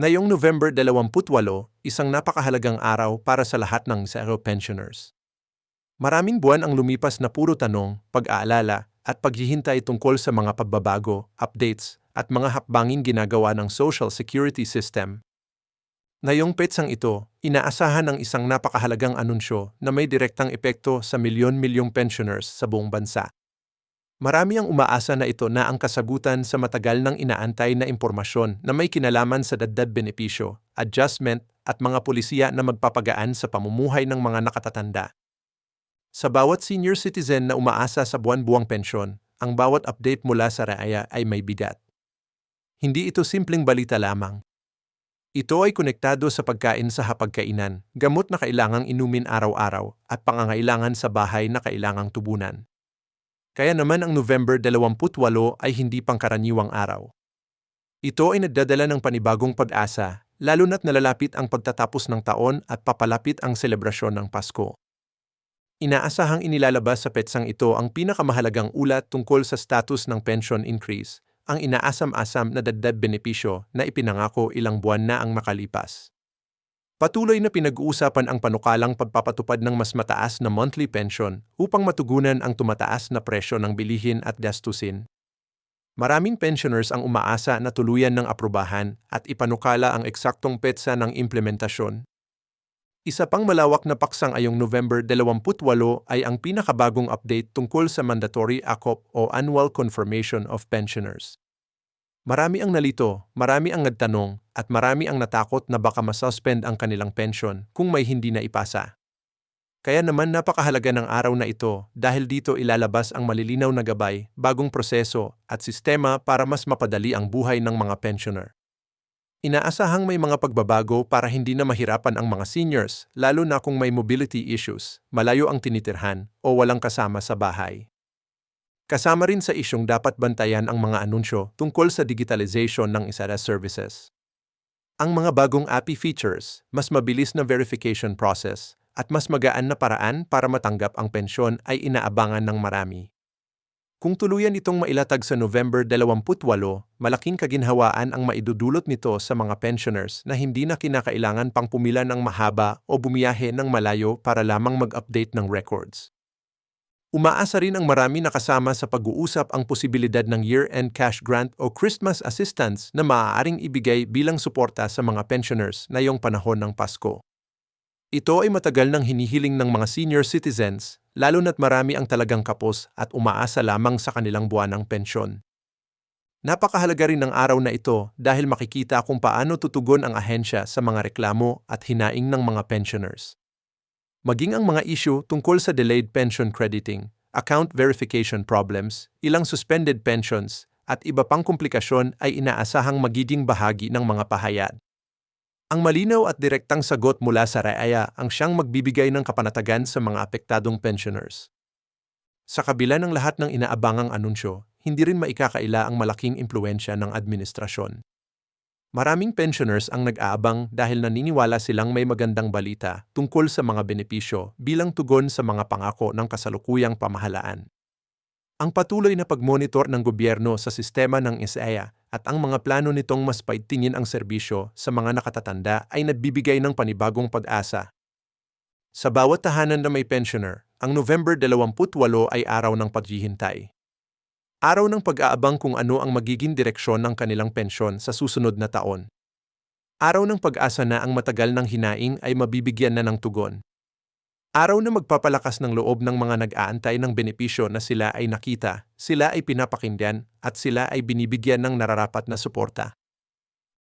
Ngayong November 28, isang napakahalagang araw para sa lahat ng zero pensioners. Maraming buwan ang lumipas na puro tanong, pag-aalala, at paghihintay tungkol sa mga pagbabago, updates, at mga hakbanging ginagawa ng Social Security System. Ngayong petsang ito, inaasahan ang isang napakahalagang anunsyo na may direktang epekto sa milyon-milyong pensioners sa buong bansa. Marami ang umaasa na ito na ang kasagutan sa matagal ng inaantay na impormasyon na may kinalaman sa daddad benepisyo, adjustment, at mga polisiya na magpapagaan sa pamumuhay ng mga nakatatanda. Sa bawat senior citizen na umaasa sa buwan-buwang pensyon, ang bawat update mula sa RAIA ay may bigat. Hindi ito simpleng balita lamang. Ito ay konektado sa pagkain sa hapagkainan, gamot na kailangang inumin araw-araw, at pangangailangan sa bahay na kailangang tubunan. Kaya naman ang November 28 ay hindi pangkaraniwang araw. Ito ay nagdadala ng panibagong pag-asa, lalo na't nalalapit ang pagtatapos ng taon at papalapit ang selebrasyon ng Pasko. Inaasahang inilalabas sa petsang ito ang pinakamahalagang ulat tungkol sa status ng pension increase, ang inaasam-asam na daddad benepisyo na ipinangako ilang buwan na ang makalipas. Patuloy na pinag-uusapan ang panukalang pagpapatupad ng mas mataas na monthly pension upang matugunan ang tumataas na presyo ng bilihin at gastusin. Maraming pensioners ang umaasa na tuluyan ng aprubahan at ipanukala ang eksaktong petsa ng implementasyon. Isa pang malawak na paksang ayong November 28 ay ang pinakabagong update tungkol sa Mandatory ACOP o Annual Confirmation of Pensioners. Marami ang nalito, marami ang nagtanong, at marami ang natakot na baka masuspend ang kanilang pension kung may hindi na ipasa. Kaya naman napakahalaga ng araw na ito dahil dito ilalabas ang malilinaw na gabay, bagong proseso at sistema para mas mapadali ang buhay ng mga pensioner. Inaasahang may mga pagbabago para hindi na mahirapan ang mga seniors, lalo na kung may mobility issues, malayo ang tinitirhan, o walang kasama sa bahay. Kasama rin sa isyong dapat bantayan ang mga anunsyo tungkol sa digitalization ng ISARA services. Ang mga bagong API features, mas mabilis na verification process, at mas magaan na paraan para matanggap ang pensyon ay inaabangan ng marami. Kung tuluyan itong mailatag sa November 28, malaking kaginhawaan ang maidudulot nito sa mga pensioners na hindi na kinakailangan pang pumila ng mahaba o bumiyahe ng malayo para lamang mag-update ng records. Umaasa rin ang marami na kasama sa pag-uusap ang posibilidad ng year-end cash grant o Christmas assistance na maaaring ibigay bilang suporta sa mga pensioners na iyong panahon ng Pasko. Ito ay matagal nang hinihiling ng mga senior citizens, lalo na't marami ang talagang kapos at umaasa lamang sa kanilang buwan ng pensyon. Napakahalaga rin ng araw na ito dahil makikita kung paano tutugon ang ahensya sa mga reklamo at hinaing ng mga pensioners maging ang mga issue tungkol sa delayed pension crediting, account verification problems, ilang suspended pensions, at iba pang komplikasyon ay inaasahang magiging bahagi ng mga pahayag. Ang malinaw at direktang sagot mula sa RAIA ang siyang magbibigay ng kapanatagan sa mga apektadong pensioners. Sa kabila ng lahat ng inaabangang anunsyo, hindi rin maikakaila ang malaking impluensya ng administrasyon. Maraming pensioners ang nag-aabang dahil naniniwala silang may magandang balita tungkol sa mga benepisyo bilang tugon sa mga pangako ng kasalukuyang pamahalaan. Ang patuloy na pagmonitor ng gobyerno sa sistema ng ISEA at ang mga plano nitong mas paigtingin ang serbisyo sa mga nakatatanda ay nagbibigay ng panibagong pag-asa. Sa bawat tahanan na may pensioner, ang November 28 ay araw ng paghihintay. Araw ng pag-aabang kung ano ang magiging direksyon ng kanilang pensyon sa susunod na taon. Araw ng pag-asa na ang matagal ng hinaing ay mabibigyan na ng tugon. Araw na magpapalakas ng loob ng mga nag-aantay ng benepisyo na sila ay nakita, sila ay pinapakinggan, at sila ay binibigyan ng nararapat na suporta.